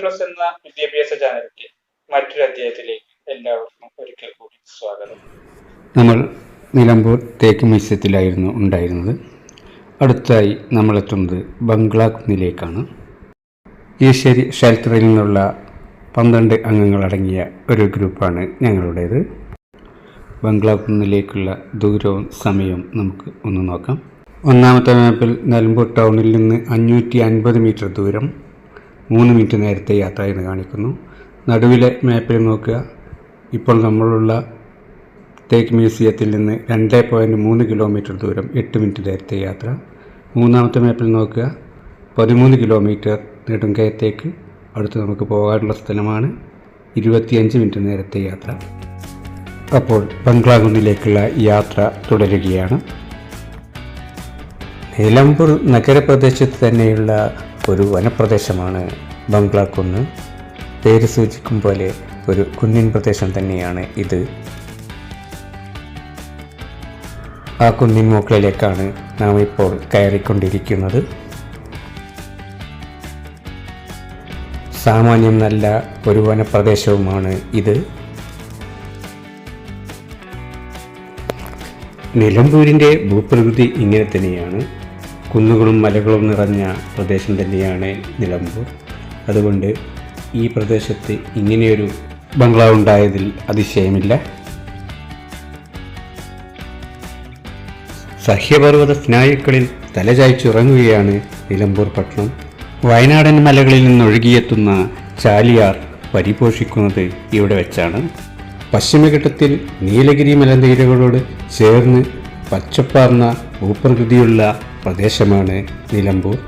Plus എന്ന വിദ്യാഭ്യാസ ചാനലിന്റെ മറ്റൊരു അധ്യായത്തിലേക്ക് എല്ലാവർക്കും ഒരിക്കൽ കൂടി സ്വാഗതം. നമ്മൾ നിലമ്പൂർ തേക്ക് മത്സ്യത്തിലായിരുന്നു ഉണ്ടായിരുന്നത്. അടുത്തായി നമ്മളെത്തുന്നത് ബംഗ്ലാ കുന്നിലേക്കാണ് ഈശ്വരി ഷെൽട്ടറിൽ നിന്നുള്ള പന്ത്രണ്ട് അംഗങ്ങളടങ്ങിയ ഒരു ഗ്രൂപ്പാണ് ഞങ്ങളുടേത്. ബംഗ്ലാ കുന്നിലേക്കുള്ള ദൂരവും സമയവും നമുക്ക് ഒന്ന് നോക്കാം. ഒന്നാമത്തെ മാപ്പിൽ നിലമ്പൂർ ടൗണിൽ നിന്ന് അഞ്ഞൂറ്റി അൻപത് മീറ്റർ ദൂരം മൂന്ന് മിനിറ്റ് നേരത്തെ യാത്ര എന്ന് കാണിക്കുന്നു. നടുവിലെ മാപ്പിൽ നോക്കുക. ഇപ്പോൾ നമ്മളുള്ള തേക്ക് മ്യൂസിയത്തിൽ നിന്ന് രണ്ട് പോയിന്റ് മൂന്ന് കിലോമീറ്റർ ദൂരം എട്ട് മിനിറ്റ് നേരത്തെ യാത്ര. മൂന്നാമത്തെ മാപ്പിൽ നോക്കുക. പതിമൂന്ന് കിലോമീറ്റർ നെടുങ്കയത്തേക്ക് അടുത്ത് നമുക്ക് പോകാനുള്ള സ്ഥലമാണ് ഇരുപത്തിയഞ്ച് മിനിറ്റ് നേരത്തെ യാത്ര. അപ്പോൾ ബംഗ്ലാകുന്നിലേക്കുള്ള യാത്ര തുടരുകയാണ്. നിലമ്പൂർ നഗരപ്രദേശത്ത് തന്നെയുള്ള ഒരു വനപ്രദേശമാണ് ബംഗ്ലാക്കുന്ന്. പേര് സൂചിക്കും പോലെ ഒരു കുന്നിൻ പ്രദേശം തന്നെയാണ് ഇത്. ആ കുന്നിൻ മുകളിലേക്കാണ് നാം ഇപ്പോൾ കയറിക്കൊണ്ടിരിക്കുന്നത്. സാമാന്യം നല്ല ഒരു വനപ്രദേശവുമാണ് ഇത്. നിലമ്പൂരിന്റെ ഭൂപ്രകൃതി ഇങ്ങനെ തന്നെയാണ്. കുന്നുകളും മലകളും നിറഞ്ഞ പ്രദേശം തന്നെയാണ് നിലമ്പൂർ. അതുകൊണ്ട് ഈ പ്രദേശത്ത് ഇങ്ങനെയൊരു ബംഗ്ലാവ് ഉണ്ടായതിൽ അതിശയമില്ല. സഹ്യപർവത സ്നായുക്കളിൽ തലചായ്ച്ചുറങ്ങുകയാണ് നിലമ്പൂർ പട്ടണം. വയനാടൻ മലകളിൽ നിന്നൊഴുകിയെത്തുന്ന ചാലിയാർ പരിപോഷിക്കുന്നത് ഇവിടെ വെച്ചാണ്. പശ്ചിമഘട്ടത്തിൽ നീലഗിരി മലനിരകളോട് ചേർന്ന് പച്ചപ്പാർന്ന ഭൂപ്രകൃതിയുള്ള പ്രദേശമാണ് നിലമ്പൂർ.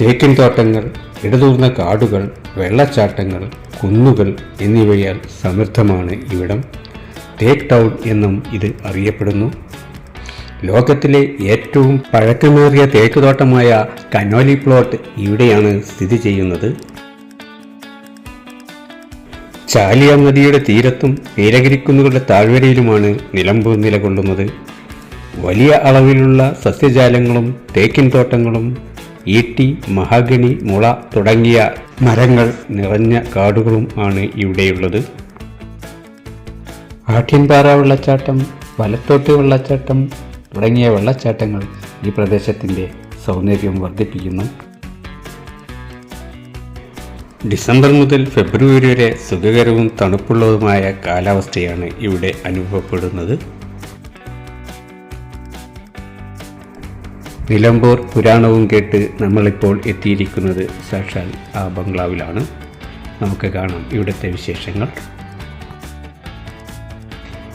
തേക്കിൻ തോട്ടങ്ങൾ ഇടതൂർന്ന കാടുകൾ വെള്ളച്ചാട്ടങ്ങൾ കുന്നുകൾ എന്നിവയാൽ സമൃദ്ധമാണ് ഇവിടം. തേക്ക് ടൗൺ എന്നും ഇത് അറിയപ്പെടുന്നു. ലോകത്തിലെ ഏറ്റവും പഴക്കമേറിയ തേക്ക് തോട്ടമായ കനോലി പ്ലോട്ട് ഇവിടെയാണ് സ്ഥിതി ചെയ്യുന്നത്. ചാലിയ നദിയുടെ തീരത്തും നീലഗിരിക്കുന്നുകളുടെ താഴ്വരയിലുമാണ് നിലമ്പൂർ നിലകൊള്ളുന്നത്. വലിയ അളവിലുള്ള സസ്യജാലങ്ങളും തേക്കിൻ തോട്ടങ്ങളും ഈട്ടി മഹാഗണി മുള തുടങ്ങിയ മരങ്ങൾ നിറഞ്ഞ കാടുകളും ആണ് ഇവിടെയുള്ളത്. ആഠ്യൻപാറ വെള്ളച്ചാട്ടം വലത്തോട്ട് വെള്ളച്ചാട്ടം തുടങ്ങിയ വെള്ളച്ചാട്ടങ്ങൾ ഈ പ്രദേശത്തിന്റെ സൗന്ദര്യം വർദ്ധിപ്പിക്കുന്നു. ഡിസംബർ മുതൽ ഫെബ്രുവരി വരെ സുഖകരവും തണുപ്പുള്ളതുമായ കാലാവസ്ഥയാണ് ഇവിടെ അനുഭവപ്പെടുന്നത്. നിലമ്പൂർ പുരാണവും കേട്ട് നമ്മളിപ്പോൾ എത്തിയിരിക്കുന്നത് സാക്ഷാൽ ആ ബംഗ്ലാവിലാണ്. നമുക്ക് കാണാം ഇവിടുത്തെ വിശേഷങ്ങൾ.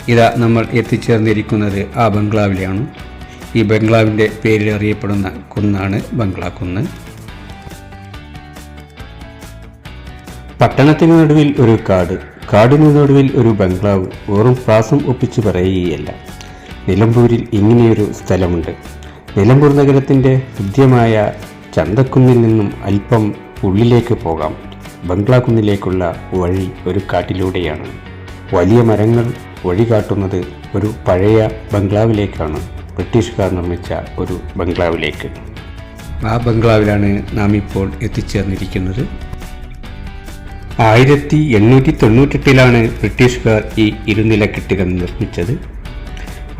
ഇതാ നമ്മൾ എത്തിച്ചേർന്നിരിക്കുന്നത് ആ ബംഗ്ലാവിലാണ് ഈ ബംഗ്ലാവിന്റെ പേരിൽ അറിയപ്പെടുന്ന കുന്നാണ് ബംഗ്ലാ കുന്ന്. പട്ടണത്തിന് നടുവിൽ ഒരു കാട് കാടിന് നടുവിൽ ഒരു ബംഗ്ലാവ് വെറും പ്രാസം ഒപ്പിച്ച് പറയുകയല്ല. നിലമ്പൂരിൽ ഇങ്ങനെയൊരു സ്ഥലമുണ്ട്. നിലമ്പൂർ നഗരത്തിന്റെ ഹൃദ്യമായ ചന്തക്കുന്നിൽ നിന്നും അല്പം ഉള്ളിലേക്ക് പോകാം. ബംഗ്ലാക്കുന്നിലേക്കുള്ള വഴി ഒരു കാട്ടിലൂടെയാണ്. വലിയ മരങ്ങൾ വഴി കാട്ടുന്നത് ഒരു പഴയ ബംഗ്ലാവിലേക്കാണ്. ബ്രിട്ടീഷുകാർ നിർമ്മിച്ച ഒരു ബംഗ്ലാവിലേക്ക്. ആ ബംഗ്ലാവിലാണ് നാം ഇപ്പോൾ എത്തിച്ചേർന്നിരിക്കുന്നത്. ആയിരത്തി എണ്ണൂറ്റി തൊണ്ണൂറ്റെട്ടിലാണ് ബ്രിട്ടീഷുകാർ ഈ ഇരുനില കെട്ടിടം നിർമ്മിച്ചത്.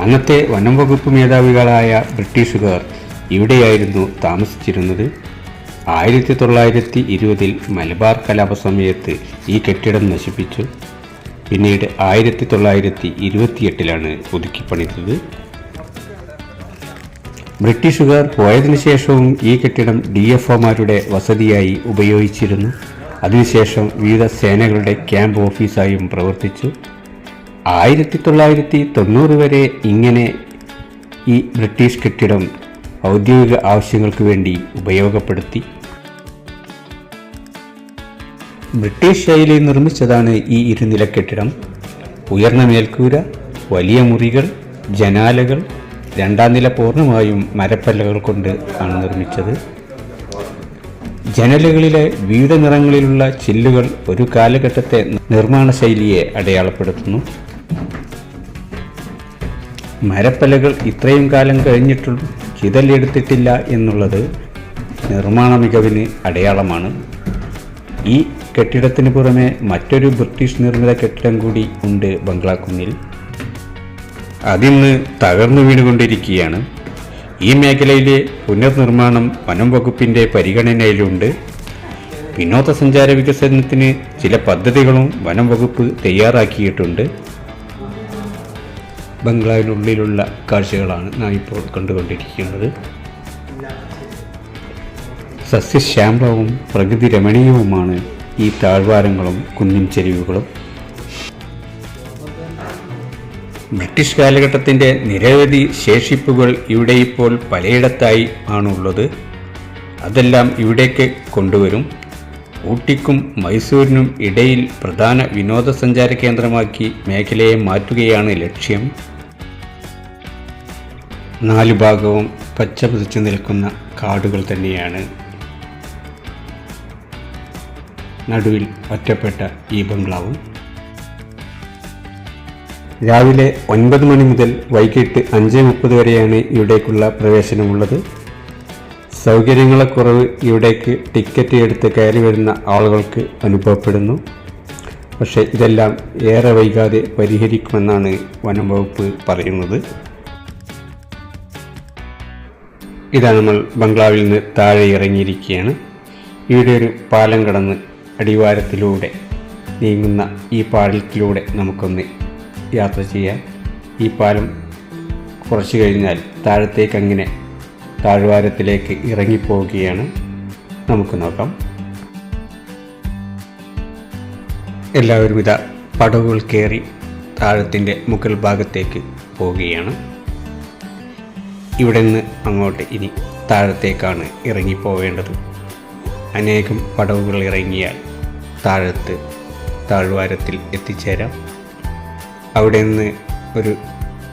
അന്നത്തെ വനം വകുപ്പ് മേധാവികളായ ബ്രിട്ടീഷുകാർ ഇവിടെയായിരുന്നു താമസിച്ചിരുന്നത്. ആയിരത്തി തൊള്ളായിരത്തി ഇരുപതിൽ മലബാർ കലാപ സമയത്ത് ഈ കെട്ടിടം നശിപ്പിച്ചു. പിന്നീട് ആയിരത്തി തൊള്ളായിരത്തി ഇരുപത്തിയെട്ടിലാണ് പുതുക്കിപ്പണിതത് ബ്രിട്ടീഷുകാർ പോയതിനു ശേഷവും ഈ കെട്ടിടം ഡി എഫ് ഒമാരുടെ വസതിയായി ഉപയോഗിച്ചിരുന്നു. അതിനുശേഷം വിവിധ സേനകളുടെ ക്യാമ്പ് ഓഫീസായും പ്രവർത്തിച്ചു. ആയിരത്തി തൊള്ളായിരത്തി തൊണ്ണൂറ് വരെ ഇങ്ങനെ ഈ ബ്രിട്ടീഷ് കെട്ടിടം ഔദ്യോഗിക ആവശ്യങ്ങൾക്ക് വേണ്ടി ഉപയോഗപ്പെടുത്തി. ബ്രിട്ടീഷ് ശൈലിയിൽ നിർമ്മിച്ചതാണ് ഈ ഇരുനില കെട്ടിടം. ഉയർന്ന മേൽക്കൂര വലിയ മുറികൾ ജനാലകൾ രണ്ടാം നില പൂർണമായും മരപ്പല്ലകൾ കൊണ്ട് ആണ് നിർമ്മിച്ചത്. ജനലുകളിലെ വിവിധ നിറങ്ങളിലുള്ള ചില്ലുകൾ ഒരു കാലഘട്ടത്തെ നിർമ്മാണ ശൈലിയെ അടയാളപ്പെടുത്തുന്നു. മരപ്പലകൾ ഇത്രയും കാലം കഴിഞ്ഞിട്ടും ചിതലെടുത്തിട്ടില്ല എന്നുള്ളത് നിർമ്മാണ മികവിന് അടയാളമാണ്. ഈ കെട്ടിടത്തിന് പുറമെ മറ്റൊരു ബ്രിട്ടീഷ് നിർമ്മിത കെട്ടിടം കൂടി ഉണ്ട് ബംഗ്ലാക്കുന്നിൽ. അതിന്ന് തകർന്നു വീണുകൊണ്ടിരിക്കുകയാണ്. ഈ മേഖലയിലെ പുനർനിർമ്മാണം വനം വകുപ്പിന്റെ പരിഗണനയിലുണ്ട്. വിനോദസഞ്ചാര വികസനത്തിന് ചില പദ്ധതികളും വനം വകുപ്പ് തയ്യാറാക്കിയിട്ടുണ്ട്. ബംഗ്ലാവിനുള്ളിലുള്ള കാഴ്ചകളാണ് നാം ഇപ്പോൾ കണ്ടുകൊണ്ടിരിക്കുന്നത്. സസ്യശ്യാമളവും പ്രകൃതി രമണീയവുമാണ് ഈ താഴ്വാരങ്ങളും കുന്നിൻ ചെരിവുകളും. ബ്രിട്ടീഷ് കാലഘട്ടത്തിന്റെ നിരവധി ശേഷിപ്പുകൾ ഇവിടെ ഇപ്പോൾ പലയിടത്തായി ആണുള്ളത്. അതെല്ലാം ഇവിടേക്ക് കൊണ്ടുവരും. ഊട്ടിക്കും മൈസൂരിനും ഇടയിൽ പ്രധാന വിനോദസഞ്ചാര കേന്ദ്രമാക്കി മേഖലയെ മാറ്റുകയാണ് ലക്ഷ്യം. നാലു ഭാഗവും പച്ച പുതിച്ചു നിൽക്കുന്ന കാടുകൾ തന്നെയാണ്. നടുവിൽ ഒറ്റപ്പെട്ട ഈ ബംഗ്ലാവും. രാവിലെ ഒൻപത് മണി മുതൽ വൈകിട്ട് അഞ്ച് മുപ്പത് വരെയാണ് ഇവിടേക്കുള്ള പ്രവേശനമുള്ളത്. സൗകര്യങ്ങളെക്കുറവ് ഇവിടേക്ക് ടിക്കറ്റ് എടുത്ത് കയറി വരുന്ന ആളുകൾക്ക് അനുഭവപ്പെടുന്നു. പക്ഷേ ഇതെല്ലാം ഏറെ വൈകാതെ പരിഹരിക്കുമെന്നാണ് വനം വകുപ്പ് പറയുന്നത്. ഇതാ നമ്മൾ ബംഗ്ലാവിൽ നിന്ന് താഴെ ഇറങ്ങിയിരിക്കുകയാണ് ഇവിടെ ഒരു പാലം കടന്ന് അടിവാരത്തിലൂടെ നീങ്ങുന്ന ഈ പാലത്തിലൂടെ നമുക്കൊന്ന് യാത്ര ചെയ്യാം. ഈ പാലം കുറച്ച് കഴിഞ്ഞാൽ താഴത്തേക്ക് അങ്ങനെ താഴ്വാരത്തിലേക്ക് ഇറങ്ങിപ്പോവുകയാണ്. നമുക്ക് നോക്കാം. എല്ലാവരും ഇതാ പടവുകൾ കയറി താഴത്തിന്റെ മുകൾ ഭാഗത്തേക്ക് പോവുകയാണ്. ഇവിടെ നിന്ന് അങ്ങോട്ട് ഇനി താഴത്തേക്കാണ് ഇറങ്ങിപ്പോവേണ്ടത്. അനേകം പടവുകൾ ഇറങ്ങിയാൽ താഴത്ത് താഴ്വാരത്തിൽ എത്തിച്ചേരാം. അവിടെ നിന്ന് ഒരു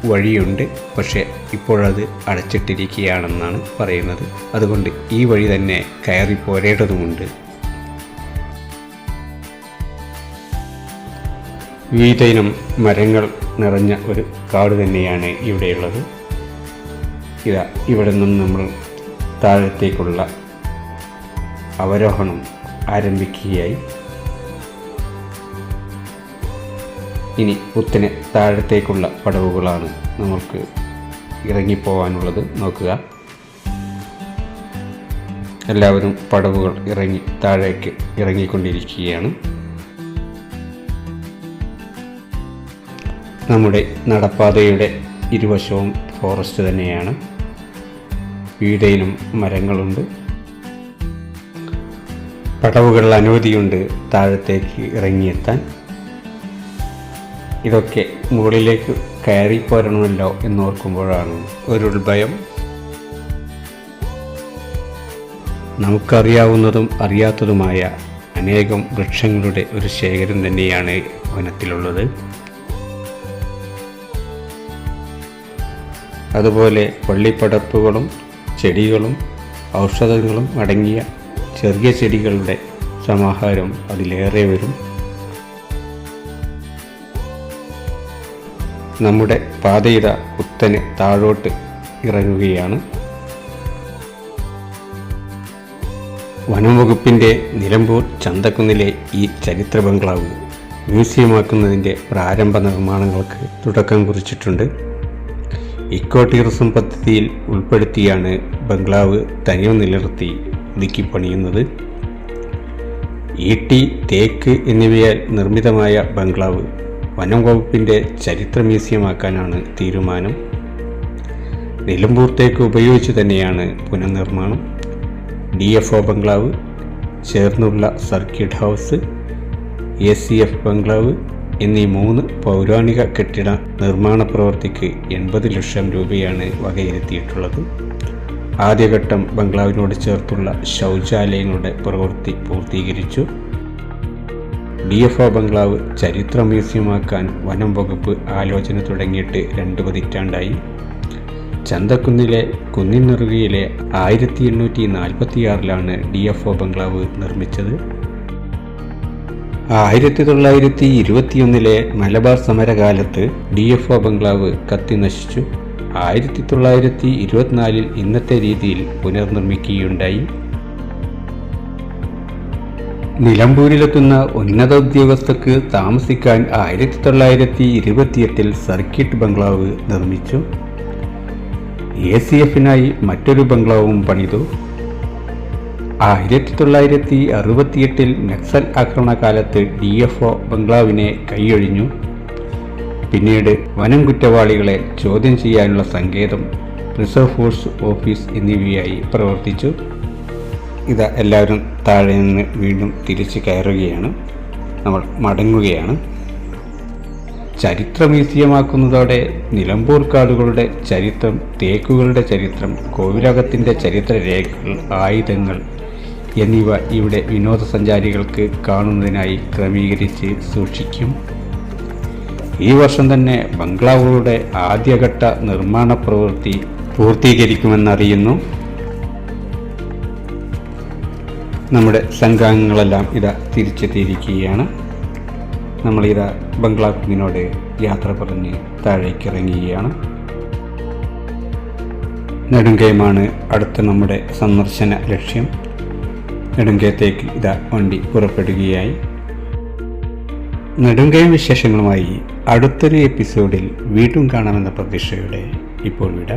വഴിയുണ്ട് പക്ഷേ ഇപ്പോഴത് അടച്ചിട്ടിരിക്കുകയാണെന്നാണ് പറയുന്നത്. അതുകൊണ്ട് ഈ വഴി തന്നെ കയറി പോരേണ്ടതുമുണ്ട്. വിവിധ ഇനം മരങ്ങൾ നിറഞ്ഞ ഒരു കാട് തന്നെയാണ് ഇവിടെയുള്ളത്. ഇതാ ഇവിടെ നിന്നും നമ്മൾ താഴത്തേക്കുള്ള അവരോഹണം ആരംഭിക്കുകയായി. ഇനി കുത്തിനെ താഴത്തേക്കുള്ള പടവുകളാണ് നമുക്ക് ഇറങ്ങിപ്പോവാനുള്ളത്. നോക്കുക. എല്ലാവരും പടവുകൾ ഇറങ്ങി താഴേക്ക് ഇറങ്ങിക്കൊണ്ടിരിക്കുകയാണ്. നമ്മുടെ നടപ്പാതയുടെ ഇരുവശവും ഫോറസ്റ്റ് തന്നെയാണ്. വീടയിലും മരങ്ങളുണ്ട്. പടവുകൾ അനവധിയുണ്ട് താഴത്തേക്ക് ഇറങ്ങിയെത്താൻ. ഇതൊക്കെ മുകളിലേക്ക് കയറി പോരണമല്ലോ എന്നോർക്കുമ്പോഴാണ് ഒരു ഭയം. നമുക്കറിയാവുന്നതും അറിയാത്തതുമായ അനേകം വൃക്ഷങ്ങളുടെ ഒരു ശേഖരം തന്നെയാണ് വനത്തിലുള്ളത്. അതുപോലെ പള്ളിപ്പടപ്പുകളും ചെടികളും ഔഷധങ്ങളും അടങ്ങിയ ചെറിയ ചെടികളുടെ സമാഹാരം അതിലേറെ വരും. നമ്മുടെ പാതയിട കുത്തനെ താഴോട്ട് ഇറങ്ങുകയാണ്. വനം വകുപ്പിന്റെ നിലമ്പൂർ ചന്തക്കുന്നിലെ ഈ ചരിത്ര ബംഗ്ലാവ് മ്യൂസിയമാക്കുന്നതിന്റെ പ്രാരംഭ നിർമ്മാണങ്ങൾക്ക് തുടക്കം കുറിച്ചിട്ടുണ്ട്. ഇക്കോ ടൂറിസം പദ്ധതിയിൽ ഉൾപ്പെടുത്തിയാണ് ബംഗ്ലാവ് തനിവ് നിലനിർത്തി ഒതുക്കി പണിയുന്നത്. ഈട്ടി തേക്ക് എന്നിവയാൽ നിർമ്മിതമായ ബംഗ്ലാവ് വനം വകുപ്പിന്റെ ചരിത്ര മ്യൂസിയമാക്കാനാണ് തീരുമാനം. നിലമ്പൂർ തേക്ക് ഉപയോഗിച്ച് തന്നെയാണ് പുനർനിർമ്മാണം. ഡി എഫ് ഒ ബംഗ്ലാവ് ചേർന്നുള്ള circuit house A C F bungalow എന്നീ മൂന്ന് പൗരാണിക കെട്ടിട നിർമ്മാണ പ്രവൃത്തിക്ക് എൺപത് ലക്ഷം രൂപയാണ് വകയിരുത്തിയിട്ടുള്ളത്. ആദ്യഘട്ടം ബംഗ്ലാവിനോട് ചേർത്തുള്ള ശൗചാലയങ്ങളുടെ പ്രവൃത്തി പൂർത്തീകരിച്ചു. ഡി എഫ് ഒ ബംഗ്ലാവ് ചരിത്ര മ്യൂസിയമാക്കാൻ വനം വകുപ്പ് ആലോചന തുടങ്ങിയിട്ട് രണ്ട് പതിറ്റാണ്ടായി. ചന്തക്കുന്നിലെ കുന്നിൻ നെറുകയിലെ ആയിരത്തി എണ്ണൂറ്റി നാൽപ്പത്തിയാറിലാണ് ഡി എഫ് ഒ ബംഗ്ലാവ് നിർമ്മിച്ചത്. ആയിരത്തി തൊള്ളായിരത്തി ഇരുപത്തിയൊന്നിലെ മലബാർ സമരകാലത്ത് ഡി എഫ് ഒ ബംഗ്ലാവ് കത്തി നശിച്ചു. ആയിരത്തി തൊള്ളായിരത്തി ഇരുപത്തിനാലിൽ ഇന്നത്തെ രീതിയിൽ പുനർനിർമ്മിക്കുകയുണ്ടായി. നിലമ്പൂരിലെത്തുന്ന ഉന്നത ഉദ്യോഗസ്ഥർക്ക് താമസിക്കാൻ ആയിരത്തി തൊള്ളായിരത്തി ഇരുപത്തിയെട്ടിൽ സർക്കിട്ട് ബംഗ്ലാവ് നിർമ്മിച്ചു. എ സി എഫിനായി മറ്റൊരു ബംഗ്ലാവും പണിതു. ആയിരത്തി തൊള്ളായിരത്തി അറുപത്തിയെട്ടിൽ നക്സൽ ആക്രമണകാലത്ത് ഡി എഫ് ഒ ബംഗ്ലാവിനെ കൈയൊഴിഞ്ഞു. പിന്നീട് വനം കുറ്റവാളികളെ ചോദ്യം ചെയ്യാനുള്ള സങ്കേതം റിസർവ് ഫോഴ്സ് ഓഫീസ് എന്നിവയായി പ്രവർത്തിച്ചു. ഇത് എല്ലാവരും താഴെ നിന്ന് വീണ്ടും തിരിച്ച് കയറുകയാണ്. നമ്മൾ മടങ്ങുകയാണ്. ചരിത്ര മ്യൂസിയമാക്കുന്നതോടെ നിലമ്പൂർ കാടുകളുടെ ചരിത്രം തേക്കുകളുടെ ചരിത്രം കോവിലകത്തിന്റെ ചരിത്ര രേഖകൾ ആയുധങ്ങൾ എന്നിവ ഇവിടെ വിനോദസഞ്ചാരികൾക്ക് കാണുന്നതിനായി ക്രമീകരിച്ച് സൂക്ഷിക്കും. ഈ വർഷം തന്നെ ബംഗ്ലാവുകളുടെ ആദ്യഘട്ട നിർമ്മാണ പ്രവൃത്തി പൂർത്തീകരിക്കുമെന്നറിയുന്നു. നമ്മുടെ സംഘാംഗങ്ങളെല്ലാം ഇതാ തിരിച്ചെത്തിയിരിക്കുകയാണ്. നമ്മളിതാ ബംഗ്ലാ കുന്നിനോട് യാത്ര പറഞ്ഞ് താഴേക്ക് ഇറങ്ങുകയാണ് നെടുങ്കയമാണ് അടുത്ത നമ്മുടെ സന്ദർശന ലക്ഷ്യം. നെടുങ്കയത്തേക്ക് ഇതാ വണ്ടി പുറപ്പെടുകയായി. നെടുങ്കയം വിശേഷങ്ങളുമായി അടുത്തൊരു എപ്പിസോഡിൽ വീണ്ടും കാണാമെന്ന പ്രതീക്ഷയോടെ ഇപ്പോൾ വിട.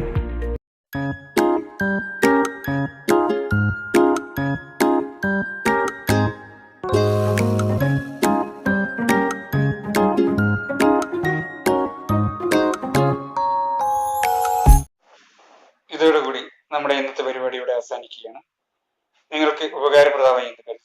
ഇതോടുകൂടി നമ്മുടെ ഇന്നത്തെ പരിപാടി ഇവിടെ അവസാനിക്കുകയാണ്. നിങ്ങൾക്ക് ഉപകാരപ്രദമായി എന്ന് കരുതുന്നു.